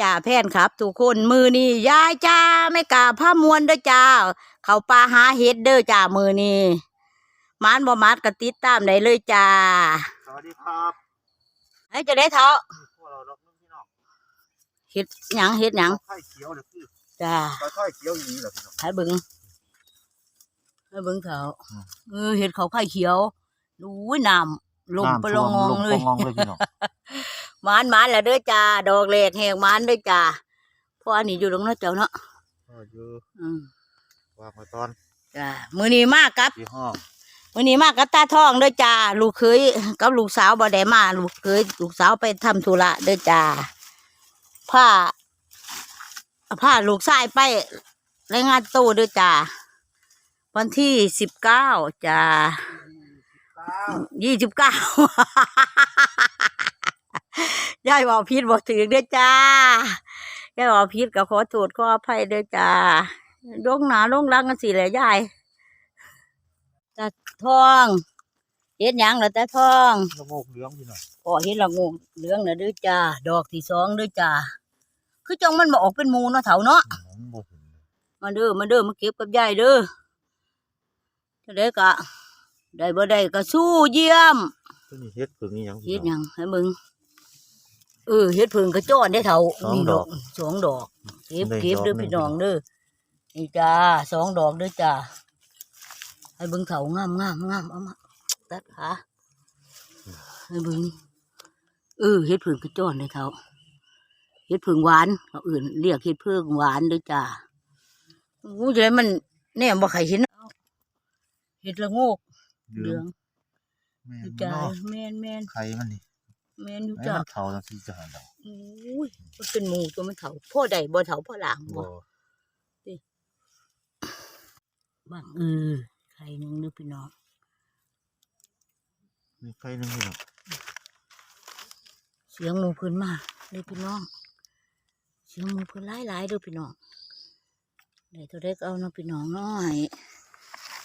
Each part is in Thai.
จ่าแพนครับ ทุกคนมือนี่ยายจ้าไม่กล้าผ้ามวนเด้อจ้า เขาปลาหาเห็ดเด้อจ้ามือนี่มานบ่มานก็ติดตามได้เลยจ้าสวัสดีครับให้จะได้เท้าพวกเราดอกนึงพี่น้องเห็ดหยังเห็ดหยังไข่เขียวเลยคือจ้าปลาไข่เขียวอย่างนี้เหรอพี่น้องให้เบิ่งให้เบิ่งเขาอืมเออเห็ดเขาไข่เขียวดูน้ำลงไปลงงองเลย งองเลยพี่น้องหมานหมานแล้วเด้อจ้า ดอกเล็กแหกหมานเด้อจ้าเพราะอันนี้อยู่ตรงนั้นเจ้าเนาะก็อยู่อืมวางมาตอนจ้ามือนี้มากครับที่ห้องมือนี้มากกับตาทองเด้อจ้า ลูกเคยกับลูกสาวบ่ได้มาลูกเคยลูกสาวไปทำธุระเด้อจ้าผ้าผ้าลูกชายไปรายงานตู้เด้อจ้าวันที่สิบเก้าจ้ายี่สิบเก้า ยายบอกพิษบอกถึงเด้อจ้ายายบอกพิษก็ขอโทษขออภัยเด้อจ้าลงหนาลงหลังกันสิแหละยายตาทองเฮ็ดหยังล่ะตาทองละโงกเหลืองพี่น้องก็เฮ็ดละงูเหลืองน่ะเด้อจ้าดอกที่สองเด้อจ้าคือจังมันบ่ออกเป็นหมูเนาะเถาเนาะผมบ่เห็นเลยมาเด้อมาเด้อมาเก็บกับยายเด้อจะได้กะได้บ่ได้ก็สู้เยี่ยมตัวนี้เฮ็ดเพิ่งนี่ยังเฮ็พี่ดหน้องยังให้มึง เออเฮ็ดผึ่งกระจ้อนได้เท่าสองนี่ดอก สองดอก เก็บได้เก็บดอกเด้อหนึ่ง พี่น้องเด้อนี่จ้าสองดอกเด้อจ้าให้เบิ่งเถางามงามงามเอามาตัดขาให้เบิ่งเออเฮ็ดผึ่งกระจ้อนได้เท่าเฮ็ดผึ่งหวานเขาอื่นเรียกเฮ็ดผึ่งหวานเด้อจ้าอู้จะได้มันแน่บ่ใครเห็นเอาเฮ็ดละโงกเหเหลืลือองงแม่อยู่นจ้าเนาะแม่นแม่น ไข่มันนี่ แม่นอยู่ไอ้จ้ามันเท่าจังซี่จะหาดอกอุ้ยมันเป็นหมูตัวมันเถาพ่อใดบ่เถาพ่อหลางบ่บ่บ้างเออใครหนึงนึกพี่น้องมีไข่หนึงพี่น้องเสียงหมูเพิ่นมาเลยพี่น้อง เสียงหมูเพิ่นหลายหลายๆเด้อพี่น้องได้ตัวเด็กเอาเนาะพี่น้องน้อย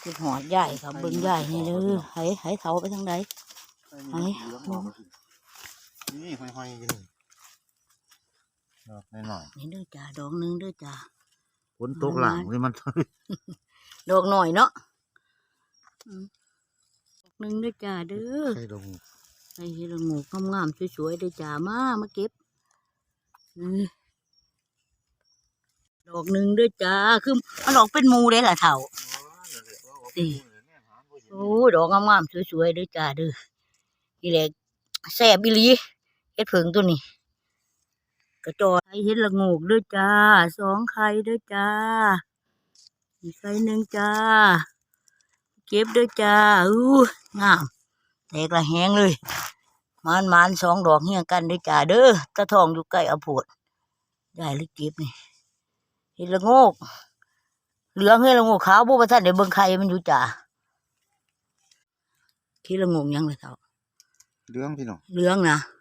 คือหอดใหญ่ครับเบิ่งใหญ่นี่เด้อให้ให้เถาไปทางใดไข่นี่ไอ้เหลืองออกมาพี่ นี่ห้อยๆอยู่นี่ดอกน้อยนี่เด้อจ้าดอกหนึงเด้อจ้า ๆฝนตกหลังนี่มัน ดอกหน่อยเนาะอืมดอกหนึงเด้อจ้าเด้อไข่ดงไอ้เฮ็ดละโงูงามๆสวยๆเด้อจ้ามามาเก็บอือดอกหนึ่งเด้อจ้าคือมันออกเป็นหมูเด้ล่ะเฒ่านี่โอ้ดอกงามๆสวยๆเด้อจ้าเด้อนี่แหละแซ่บอีหลี เฮ็ดเผิงตัวนี้กระจอยไข่เฮ็ดละโงกเด้อจ้าสองไข่เด้อจ้าอีกไข่หนึ่งจ้า เก็บเด้อจ้าอู้งามแตกละแหงเลยมานมานสองดอกเฮียงกันเด้อจ้าเด้อตะทองอยู่ใกล้เอาโพดได้หรือเก็บนี่เห็ดละโงกเหลืองเฮ็ดละโงกขาวบ่ว่าท่านได้เบิ่งไข่มันอยู่จ้าคิดละโงกยังเลยเท่าเหลืองพี่น้องเหลืองนะไ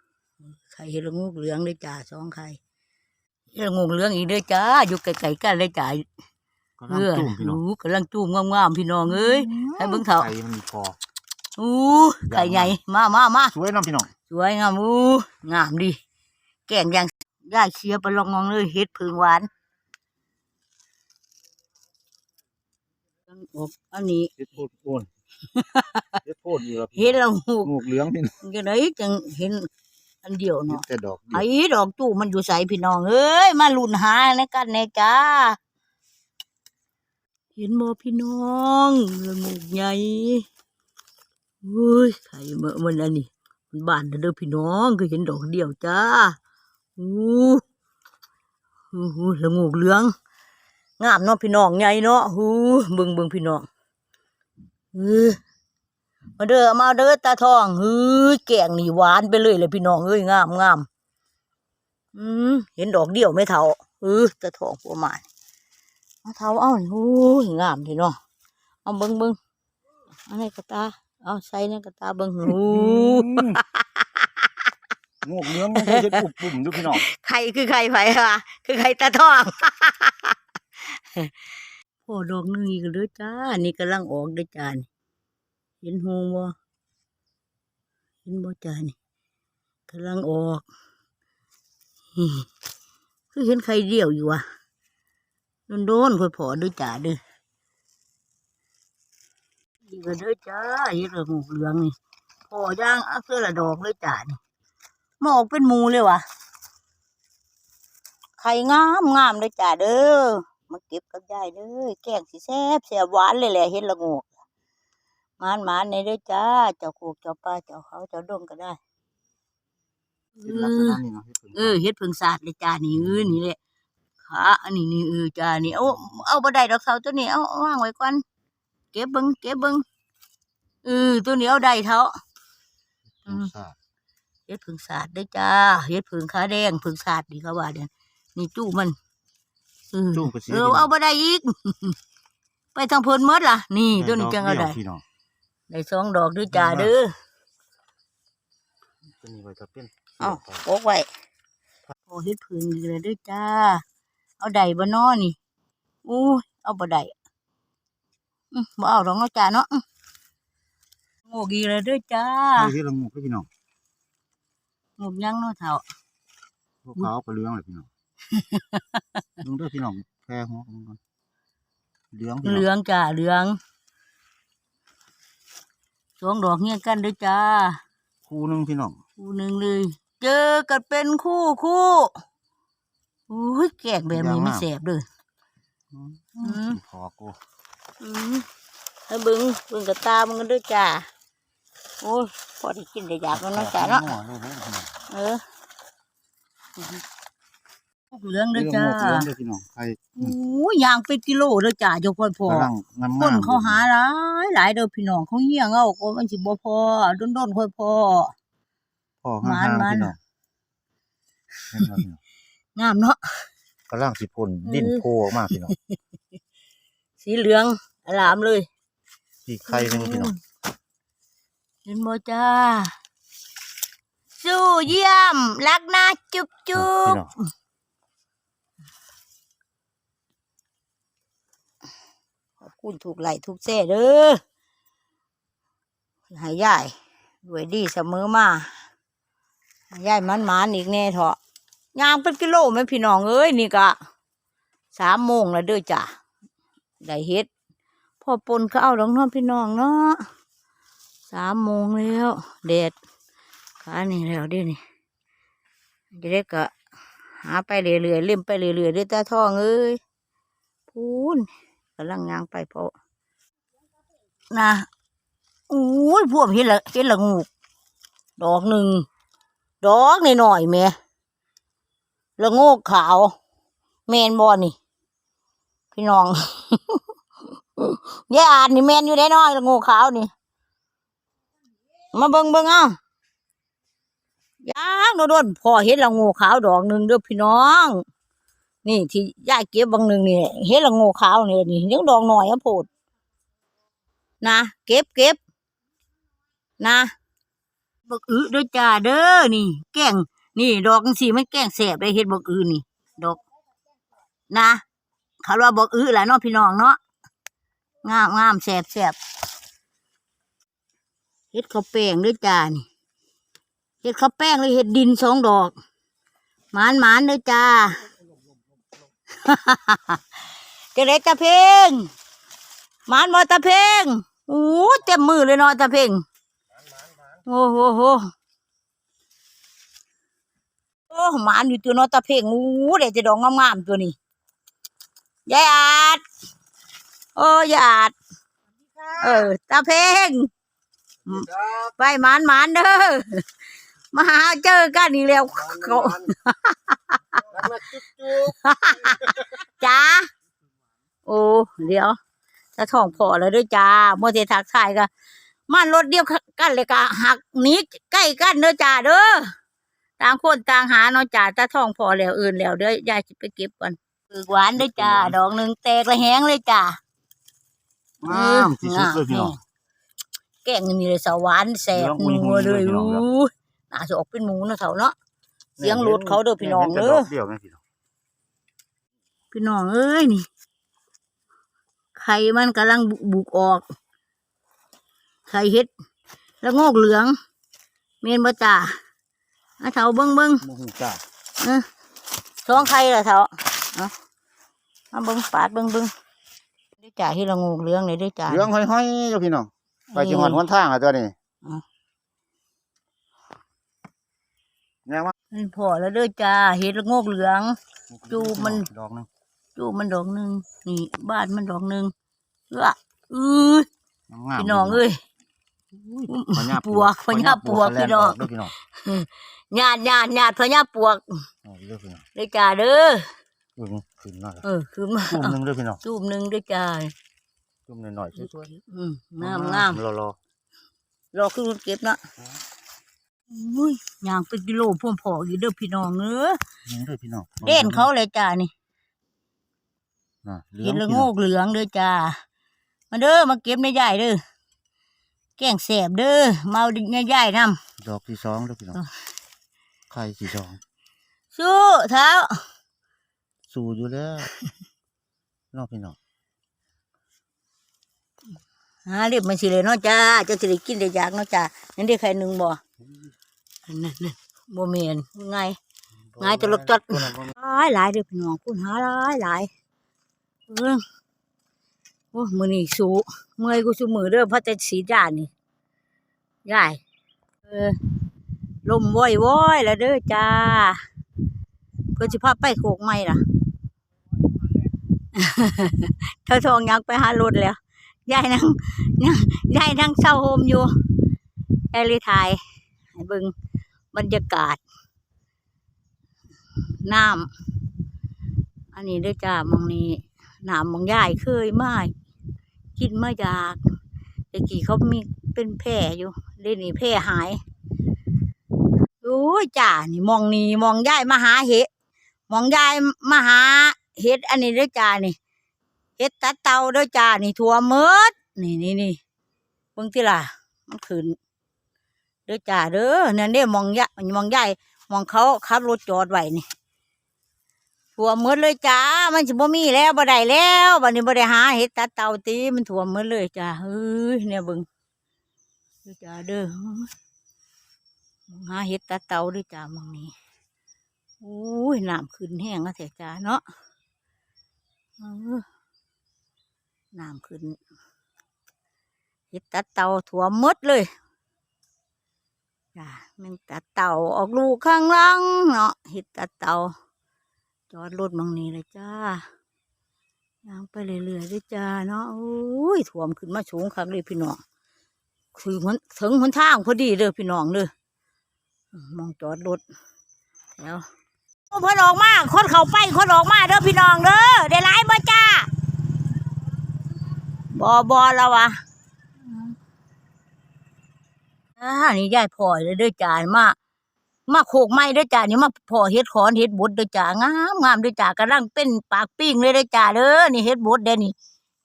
ข่เฮ็ดละโงกเหลืองเลยจ้าสองไข่เฮ็ดละโงกเหลืองอีกเด้อจ้าอยู่ไกลๆกันเลยจ้ากำลังจุ่มพี่น้องรู้กำลังจุ่มงามๆพี่น้องเอ้ยให้เบิ่งเถอะไข่มันมีคออู้ไข่ใหญ่มามามาสวยเน้องพี่น้องสวยงามอู้งามดีแกงอย่างย่าเชียร์ไปลองงองเลยเฮ็ดผึ่งหวานอบอันนี้เฮ็ดโพดโอนเฮ็ดโพดอยู่แล้วพี่เฮ็ดและหูงูเหลืองพี่น้องจังไดจังเห็น อันเดียวเฮ็ดเนาะแต่ดอกเดียวไอ้ดอกตู้มันอยู่ใสพี่น้องเอ้ยมาลุ่นหาในกันแน่จ้า เห็นบ่พี่น้องละงูกใหญ่เฮ้ยไข่เมื่อมันอันนี้มันบานเด้อพี่น้องก็เห็นดอกเดียวจ้าอู้หูหูละงูกเหลืองงามเนาะพี่น้องใหญ่เนาะหูเบิ่งเบิ่งพี่น้องเออ มาเด้อมาเด้อตาทองเฮ้ยแกงนี่หวานไปเลยเลยพี่น้องเอ้ยงามงามอืมเห็นดอกเดียวไม่เท่าเออตาทองประมาณมาเท่าเอ้าโอ้ยงามทีเนาะเอาเบิ่งเบิ่งเอาในกระตาเอาใส่ในกระตาเบิ่งหูงูเหลืองมันก็เฮ็ดปุ่มๆอยู่พี่น้องใครคือใครไผอะคือใครตาทองโอ้ดอกหนึงอีกเด้อจ้านี่กำลังออกเด้อจ้านี่ เห็นหงบ่เห็นบ่จ้านี่กำลังออกคือเห็นไข่เดี่ยวอยู่อะโดนๆค่อยพอด้วยจ้าด้อดีกันด้อจ้าเฮ็ดละงูเหลืองนี่พอย่างเอาเสื้อละดอกเลยจ้านี่มาออกเป็นมูเลยวะไข่งามงามเลยจ้าเด้อมาเก็บกับยายเด้อแกงสิแซ่บแซ่บหวานเลยแหละเฮ็ดละงู มานมานในเด้อจ้า เจ้าโคกเจ้าปลาเจ้าเขาเจ้าดงก็ได้เป็นลักษณะนี้เนาะที่เป็นเออเฮ็ดเพิ่งสาดเลยจ้านี่เออนี่แหละขาอันนี้นี่เออจ้านี่เอาเอาบ่ได้ดอกเสาตัวนี้เอาเอาวางไว้ก่อนเก็บเบิ่งเก็บเบิ่งเออตัวนี้เอาได้เท่าอืมทราบเฮ็ดเพิ่งสาดเด้อจ้าเฮ็ดเพิ่งขาแดงเพิ่งสาดดีเขาว่าเด่นนี่จู้มันเออจุ้งกระสีเออเอาบ่ได้อีก ไปทางเพิ่นหมดล่ะ นี่ตัวนี้จังเอาได้พี่น้อง ได้สองดอกเด้วยจ้าเด้อตัวนี้ไว้จะเป็นเอาโปกไว้โอ้เฮ็ดเพิ่งดีเลยเด้อจ้า เอาได้บ่น้อนี่อู้ยเอาบ่ได้อือบ่เอาดอกเนาะจ้าเนาะอื้อโง่ดีเลยเด้อจ้าไข่ที่ละงูเด้อพี่น้องงบยังเนาะเฒ่าพวกเขาวก็เหลืองเลยพี่น้องดูเด้อพี่น้องแค่หัวกันก่อนเหลืองพี่เหน้ลืององจ้าเหลือง สองดอกเงี้ยกันเด้อจ้า คู่หนึงพี่น้องคู่หนึ่งเลย เจอกันเป็นคู่คู่อุ้ยแกงแบบนี้ไม่แสบเลยอืมอืมพอกูอืมให้เบิ้งเบิ้งกับตามึงกันด้วยจ้าโอ้ยพอได้กินได้อยากแล้วเนาะจ้าเนาะหัวเลยเด้อพี่น้องเออเหลืองเด้อจ้าเหลืองเด้อพี่น้องไข่โอ้ยยางเป็นกิโลเด้อจ้าเจ้าพ่อพ่อกำลังงามคนๆเขาหาหลายหลายเด้อพี่น้องเขาเหี้ยงเอาก็มันสิบ่พอโดนๆค่อยพอพ่อห้างมันๆมันพี่น้องเห็นบ่พี่น้องงามเนาะกำลังสิพ่นดิ้นเออโผล่ออกมาพี่น้องสีเหลืองอลามเลยอีกไข่หนึงพี่น้องเห็นบ่จ้าสู้เยี่ยมรักนะจุ๊บจุ๊พี่บ น้อง ขอบ คุณถูกไหลถูกแซ่เด้อหายยายด้วยดีเสมอมาห้ยายมันมันอีกแน่เถอะยางเป็นกิโลไหมพี่น้องเอ้ยนี่กะสามโมงแล้วเด้อจ้ะได้เฮ็ดพอปนก็เอาดอกเน้องพี่น้องเนาะสามโมงแล้วแดดขานี่แล้วดินี่จะได้ก็หาไปเรื่อยๆเล่มไปเรื่อยๆด้วยตาทองเอ้ยพูนำลังยางไปเพราะนะอู้ยพวกเห็นละเห็นละงูดอกหนึ่งดอกนหน่อยแม่ละงกขาวแมนบอนี่ พี่น้องยายอ่านนี่แมนอยู่ได้น้อยละงูขาวนี่ มาเบิ่งเบิ่งเอ้ายางโดนๆพอเห็นละงูขาวดอกหนึ่งเด้อพี่น้อง นี่ที่ยายเก็บบางหนึ่งนี่เห็นละงูขาวนี่นี่ยังดอกหน่อยอะโพดนะเก็บเก็บนะบักอือด้วยจ้าเด้อนี่ แกงนี่ ดอกสีมันแกงแสบได้เห็ดบักอือนี่ ดอก นะเขาว่าบักอือแหละเนาะพี่น้องเนาะงามงามแสบแสบเฮ็ดข้าวแป้งด้วยจ้านี่เฮ็ดข้าวแป้งเลยเฮ็ดดินสองดอกหมานหมานด้วยจ้า จะได้ตะเพงหมานบ่ตะเพงอู้เต็มมือเลยเนาะตะเพงโอ้โหโหโอ้หมานอยู่ตัวเนาะตะเพงอู้เดี๋ยวจะดอกงามๆตัวนี้ยายอาดโอ้ยอาดเออตาเพงไปหมานหมานเด้อ มาหาเจอกันอีกแล้วเขาจ้าโอ้เดี๋ยวถ้าท้องพอแล้วเด้วยจ้าโมเตทักทายก็มันรถเดียวกันเลยก็หักหนี้ใกล้กันเด้อจ้าเด้อต่างคนต่างหาเนาะจ้าถ้าท้องพอแล้วอื่นแล้วเด้อยายจะไปเก็บก่อนปึกหวานเด้อจ้าดอกหนึ่งแตกละแหงเลยจ้างามที่สุดเลยพี่น้องแกงนี่มีเลยสวรรค์แสบเหลืองนัวเลยอุ้ยๆเลยพี่ น้องครับอู้น่าจะออกเป็นหมูเนาะเถาเนาะเสียงรถเขาเด้อพี่น้องเด้อเดียวไหมพี่น้องพี่น้องเอ้ยนี่ไข่มันกำลังบุบุกออก ไข่เฮ็ด แล้วงอกเหลืองเมนบ่จ่าอาเถาเบิ้งเบิ้งโมโหจ้าเออสสองไข่ละเถาเอามาเบิ่งปาดเบิ่งเบิ่งได้จ่าที่ละงูเหลืองเลยได้จ่าเหลืองห้อยๆเด้อพี่น้องไปจังหวัดหนทางอะตัวนี้ อ๋อ แน่ว่ามันพอแล้วเด้อจ้าเห็ดละโงกเหลือง จูบมัน ดอกหนึงจูบมันดอกหนึ่งนี่บ้านมันดอกหนึ่งเอื้ออื้องามๆพี่น้องเอ้ย พญาปวกพญาปวกพี่น้อง เด้อพี่น้องญาติญาติญาติพญาปวกเอาเด้อพี่น้องได้จ้าเด้อจุ่มขึ้นมาเออคือมาจุ่มหนึงเด้อพี่น้องจูบหนึ่งได้จ้าจุ่มหน่อยๆสวยอืมๆงามงามรอรอขึ้นรถเก็บเนาะ อุ้ยย่างเป็นกิโลพ่วงพออยู่เด้อพี่น้องเอ้อๆนี่เด้อพี่น้องเด่นเขาเลยจ้านี่น่ะเหลืเห็องดละพี่โงน้องกเหลืองเด้อจ้ามาเด้อมาเก็บในใหญ่เด้อแกงแสบเด้อมาเอาในใหญ่นำดอกที่สองเด้อพี่น้องอะไข่ที่สองสู้เท้าสู้อยู่แล้วเน้องพี่น้องหาเรียบมันสิเลยเนาะจ้าเจะสิได้กินได้อยากเนาะจ้านั่นได้ใครหนึ่งบ่อั นนั่นนั่นบ่เมียนไงง่ายแต่รถจอดตัวนั้นบ่หลายหลายเด้อพี่น้องคุณหาหลายหลายเออโอ้มือนี่สูเมื่อยกูสูมือเด้อเพราะแต่สีด้านนี่ยายเออลมว้อยว้อยแล้วเด้อจ้าเพื่อสิพาไปโขกไม่ล่ะเธอทองยักไปหารถแล้วยายนั่งนั่งยายนั่งเศร้าโฮมอยู่ยายเลยถ่ายให้เบิ่ง บรรยากาศ น้ำอันนี้ด้วยจ้ามองนี้น้ำมองยายเคยมากินมาจากแต่กี้เขามีเป็นแพร่อยู่เดี๋ยวนี้แพร่หายโอ้จ้านี่มองนี่มองยายมาหาเห็ดมองยายมาหาเห็ดอันนี้ด้วยจ้านี่เห็ดตัดเตาด้วยจ้านี่ทั่วหมดนี่นี่นี่เบิ่งที่ล่ะมันขึ้น เด้อจ้าเด้อเนั่นเด้มองยะมองยายมองเขาขับรถจอดไว้นี่ถั่วหมดเลยจ้า มันสิบ่มีแล้วบ่ได้แล้วบัดนี้บ่ได้หาเห็ดตัดเตาตีมันถั่วหมดเลยจ้าเฮ้ยเนี่ยบิ่งเด้อจ้าเด้อหาเห็ดตัดเตาเด้วยจ้ามองนี้โอ้ยน้ำขึ้นแห้งแล้วแท้จ้าเนาะเอน้ำขึ้นเห็ดตัดเตาถั่วหมดเลย จ้าแมันตัดเต่าออกลูกข้างหลังเนาะเห็ดตัดเต่าจอดรถมังนี้เลยจ้าย่างไปเรื่อยๆด้วยจ้าเนาะโอ้ยถ่วมขึ้นมาสูงคักเลยพี่น้องคือหนถึงหนทางพอดีเลยพี่น้องเลยมองจอดรถแล้วโอ้เพิ่นออกมาคนเขาไปคนออกมาเด้อพี่น้องเด้อได้หลายบ่จ้าบอบอแล้ววะ อ่านี่ยายพ่อเลยด้อจ้ามามาโขกไม้ด้วยจ้านี่มาพ่อเฮ็ดขอนเฮ็ดบดด้วยจ้างามงามด้วยจ้ากำลังเป็นปากปิ้งเลยด้วยจ้าเด้อนี่เฮ็ดบดเด้นี่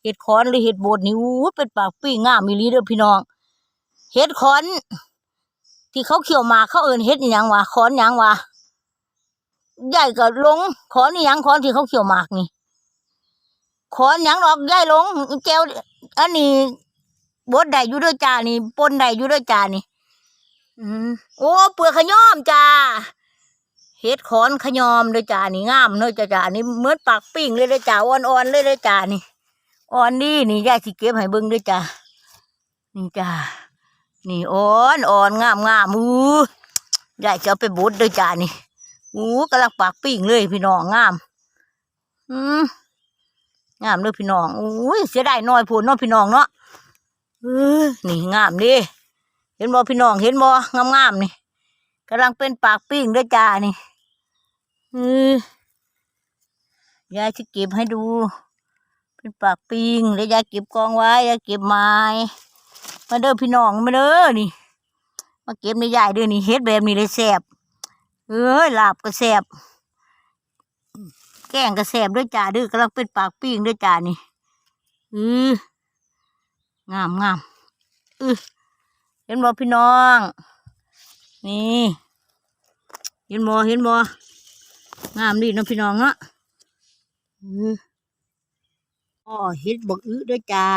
เฮ็ดขอนหรือเฮ็ดบดนี่อู้เป็นปากปิ้งงามมีลีเด้อพี่น้องเฮ็ดขอน ที่เขาเขี่ยวมากเขาเอิ้นเฮ็ดอิหยังวะขอนหยังวะใหญ่ก็ลงขอนนี่ยังขอนที่เขาเขี่ยวมากนี่ขอนหยังดอกใหญ่ลงแก้วอันนี้ บดได้อยู่ด้วยจ้านี่ปนได้อยู่ด้วยจ้านี่ อืมโอ้เปลือกขยอมจ้าเห็ดขอนขยอมเลยจ้านี่งามเลยจ้าจ้านี่เหมือนปากปิ้งเลยเลยจ้าอ่อนๆเลยเลยจ้านี่อ่อนนี่นี่ยายสิเก็บให้เบิ่งด้วยจ้านี่จ้านี่อ่อนอ่อนงามงามอู้ยายจะเอาไปบดด้วยจ้านี่อู้กำลังปากปิ้งเลยพี่น้องงาม อืมงามเลยพี่น้องอู้ยเสียดายน้อยพูนเนาะพี่น้องเนาะ เออนี่งามดิเห็นบ่พี่น้องเห็นบ่งามๆนี่กำลังเป็นปากปิ้งด้วยจ้านี่เออยายจะเก็บให้ดู เป็นปากปิ้งแล้วยายเก็บกองไว้ยายเก็บไม้มาเด้อพี่น้องมาเด้อนี่ มาเก็บในยายเด้อนี่เฮ็ดแบบนี้เลยแซ่บเอ้ยลาบก็แซ่บแกงก็แซ่บด้วยจ้าเด้อกำลังเป็นปากปิ้งด้วยจ้านี่อือ งามงามอือเห็นบ่พี่น้อง นี่เห็นบ่เห็นบ่งามดีนะพี่น้องเนาะอืออ๋อเห็ดบักอื้อด้วยจ้า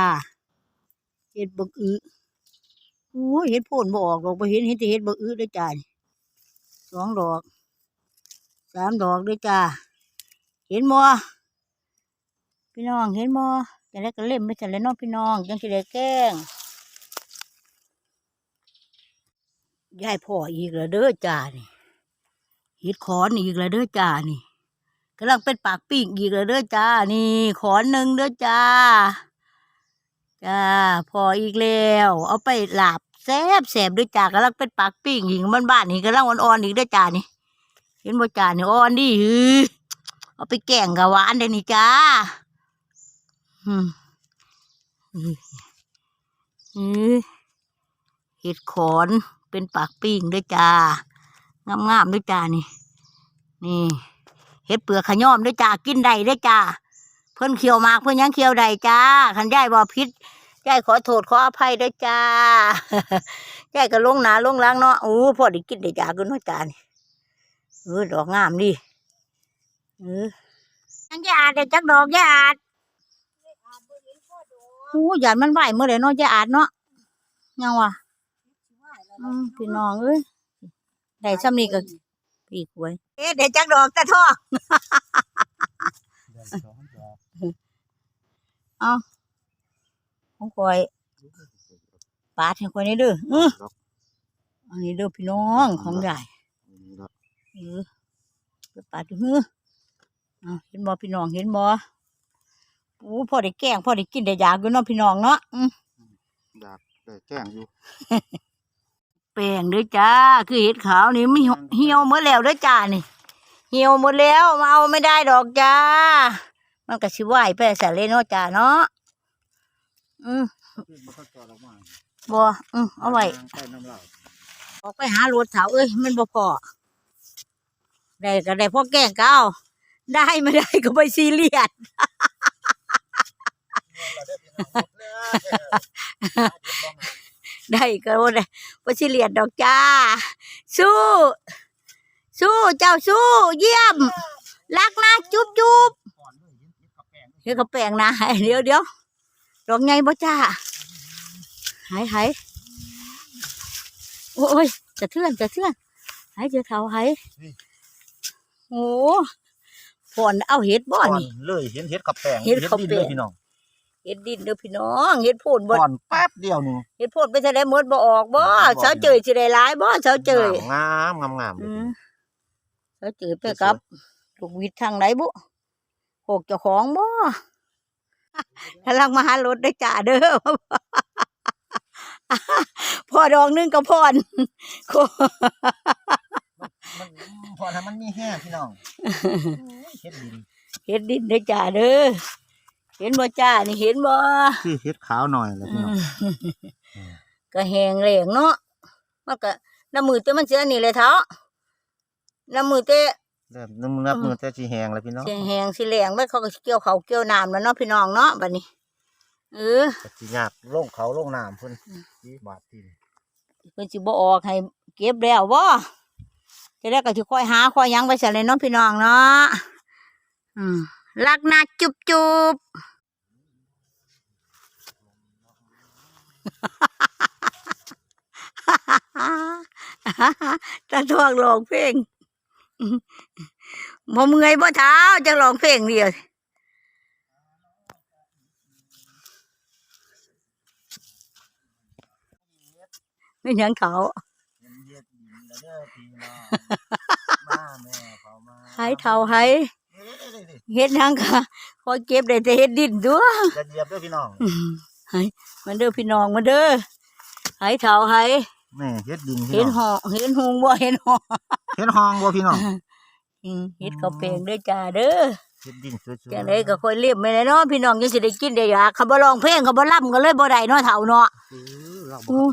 เห็ดบักอื้อโอ้ยเห็ดโพนบ่ออกดอกบ่เห็นเห็นแต่เห็ดบักอื้อด้วยจ้าสองดอกสามดอกด้วยจ้าเห็นบ่พี่น้องเห็นบ่ จะได้ก็เล่มไม่ใช่แล้วเน้องพี่น้องจังสิได้แกล้งยายพ่ออีกแล้วเด้อจ้านี่เห็ดขอนอีกแล้วเด้อจ้านี่กำลังเป็นปากปิ้งอีกแล้วเด้อจ้านี่ ขอนหนึ่งเด้อจ้าจ้าพออีกแล้ว เอาไปหลาบแซบแซบด้วยจ้ากำลังเป็นปากปิ้งหิงบ้านบ้านนี่กำลังอ่อนๆอีกด้วยจ้านี่ เห็นบ่จ้านี่อ่อนดิฮือเอาไปแกงกับหวานเดี๋ยนี้จ้า เห็ดขอนเป็นปากปิ้งด้วยจ้างามๆด้วยจ้านี่ นี่เห็ดเปลือกขย้อมด้วยจ้ากินได้ด้วยจ้าเพิ่นเคียวมากเพิ่นยังเคียวได้จ้าขันยายบ่พิษยายขอโทษขออภัยด้วยจ้ายายก็ลงหนาลงหล้างเนาะโอ้พอได้กินได้จ้าก็เนาะจ้านี่เออดอกงามดิเออยังยาอาดได้จักดอกยาอาด โอ้ยานมันไหวเมื่อไรเนาะยายอาดเนาะยังวะอืมพี่น้องเอ้ยได้ซ้ำนี่ก็ปีกไว้เอ๊ะได้จักดอกตะทอเดือนสองดอกของข่อยปาดให้ข่อยนี่เด้ออื้อดอกอันนี้เด้อพี่น้องของใหญ่นี่ดอกเออไปปาดดูเฮ้ออะเห็นบ่พี่น้องเห็นบ่โอ้พอได้แกงพอได้กินได้อยากอยู่เนาะพี่น้องเนาะอืมอยากได้แกล้งอยู่แป้งเด้อจ้า คือเห็ดขาวนี่ไม่เหี่ยวหมดแล้วเด้อจ้านี่ เหี่ยวหมดแล้วมาเอาไม่ได้ดอกจ้า มันก็สิไหวไปใส่เลยเนาะจ้าเนาะอืมมันก็จอดออกมาบ่อืมเอาไว้ใส่น้ำเหล้าออกไปหารถเถาเอ้ยมันบ่พอได้ก็ได้พ่อแกล้งก็เอาได้ไม่ได้ก็ไปซีเรียส ได้ก็บ่ได้ไปซีเรียสดอกจ้า สู้ สู้เจ้าสู้ เยี่ยม รักนะจุ๊บจุ๊บก่อนเลยเห็นกับแป้งเฮ้ยเขาแปลงนะเดี๋ยวเดี๋ยวดอกไงบ่จ้าหายหายโอ้ยจะเทื่อนจะเทื่อนหายเจอเขาหายโอ้ฝนเอาเห็ดบ่ก่อนนี่เลยเห็นเห็ดกับแป้งเห็ดกับดินแป้เลงยพี่น้อง เห็ดดินเด้อพี่น้องเห็ดโพนบ่ก่อนแป๊บเดียวหนึงเห็ดโพนไปทะเลหมดบ่ออกบ่บ่ออกเสาเจยสิได้หลายบ่เสาเจยงามงามงามเลอืยมเสาเจยไปกับลูกวิทย์ทางไหนบุโหกเจ้าของบ่กำลังมาหารถได้อจ่าเด้อพอดอกหนึงก็พอนโคมันพอถ้ามันมีแห้งพี่น้องเห็ดดินเห็นดินได้อจ่าเด้อ เห็นบ่จ้านี่เห็นบ่คือเห็ดขาวหน่อยแหละพี่น้องก็แหงแรงเนาะมันก็น้ำมือเตะมันเสียนี่เลยเท้าน้ำมือเตะเริ่มน้ำนับมือแต่สีแห้งแล้วพี่น้องสิแหงสิแรงมันเขาก็สิเกี่ยวเขาวเกี่ยวน้ำแล้วเนาะพี่น้องเนาะบัดนี้เออแต่สียากลงเขาลงน้ำเพิ่นยี่บาทที่เพิ่นสิบ่ออกให้เก็บแล้วบ่จะได้ก็สิค่อยหาค่อยหยังไปใส่เลยเนาะพี่น้องเนาะอืมรักนะจุบจุบ ตาทวงร้องเพลงบ่เมื่อยบ่เท้าจะร้องเพลงเดียวไม่หยังเขาเห็นเห็ดดินแล้วเด้อพี่น้องมาแม่เขามาหายเท่าหายเด้อเด้อเด้อเฮ็ดหยังค่ะคอยเก็บได้แต่เฮ็ดดินตัวอย่าเหยียบเด้อพี่น้อง หายมันเด้อพี่น้องมาเด้อหายเท่าหายแม่เฮ็ดดินพี่เห็นน้องหอเห็นหงบ่เห็นหอเฮ็ดห้องบ่พี่น้องอืมเฮ็ดข้าวแปลงเด้อจ้าเด้อ เฮ็ดดินสวยๆจังไดก็ค่อยเรียบไปเลยเนาะพี่น้องยังสิได้กินได้อยากเขาบ่ร้องเพลงเขาบ่ล่ำก็เลยบ่ได้เนาะเฒ่าเนาะ เออเราบ่อู้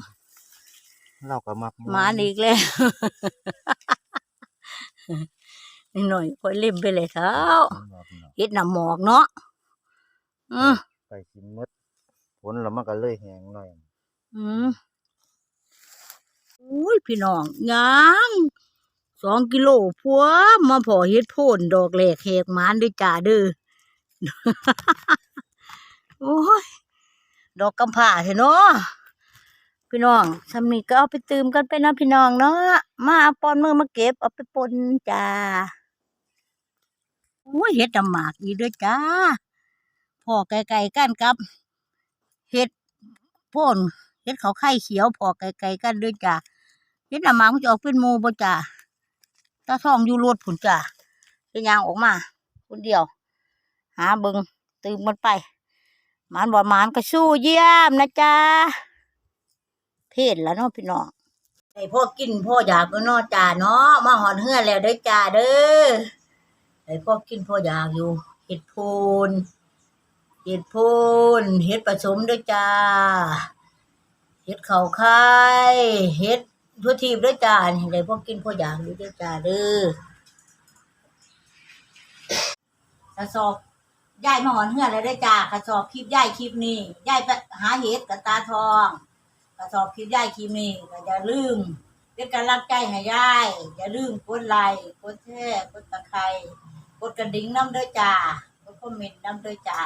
เราก็มักมาอีกแล้ว นิดหน่อยค่อยเล่มไปเลยเฒ่าพี่น้องเฮ็ดน้ำหมอกเนาะอือไปกินหมด ผลแล้วมันก็เลยแห้งหน่อยอืมอุ้ยพี่น้องยังสองกิโลพัวมาพอเฮ็ดโพนดอกแหลกแหกหมานด้วยจ้าเด้อโอ้ยดอกกำผ่าเถอะเนาะพี่น้องสำนีก็เอาไปตืมกันไปนะพี่น้องเนาะมาเอาปอนมือมาเก็บเอาไปปนจ้าโอ้ยเฮ็ดน้ำหมากอีกด้วยจ้าพ่อไก่ๆกันกับ เฮ็ดโพ่นเฮ็ดเขาไข่เขียวพอไก่ๆกันเด้วยจ้าเฮ็ดน้ำหมากมันจะออกเป็นมูบ่จ้าตาทองอยู่รถผุนจ้าเป็นยางออกมา คนเดียว หาเบิงตื่มมันไปหมานบ่หมานก็สู้เยี่ยมนะจ้าเพศแล้วเนาะพี่น้องไอ้พ่อกินพ่ออยากก็นอจ้าเนาะมาหอนเฮือแล้วเด้จ้าเด้อไอ้พ่อกินพ่ออยากอยู่เห็ดโพน เห็ดโพนเห็ดผสมด้อจ้า เห็ดเข่าไข่เห็ดทั่วทีบด้อจ้านี่ไอ้พ่อกินพ่ออยากอยู่เด้อจ้าเด้อกระสอบยายมาหอนเฮือนแล้วได้อจ้ากระสอบคลิปยายคลิปนี้ยายไปหาเห็ดกับตาทอง กระสอบคลิปยายคลิปนี้ก็อย่าลืมเป็นการรับใจให้ยายอย่าลืมกดไลค์กดแชร์กดตะไคร้กดกระดิ่งน้ำเด้อจ้ากดคอมเมนต์น้ำเด้อจ้า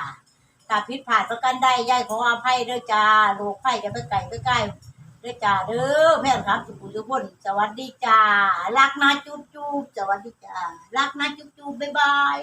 ถ้าผิดพลาดประกันได้ยายขออภัยเด้อจ้าโรคไข่จะไปไก่ไปใกล้เด้อจ้าเด้อแม่ครับทุกผู้ทุกคนสวัสดีจ้ารักนะจุ๊บจุ๊บสวัสดีจ้ารักนะจุ๊บจุ๊บบ๊ายบาย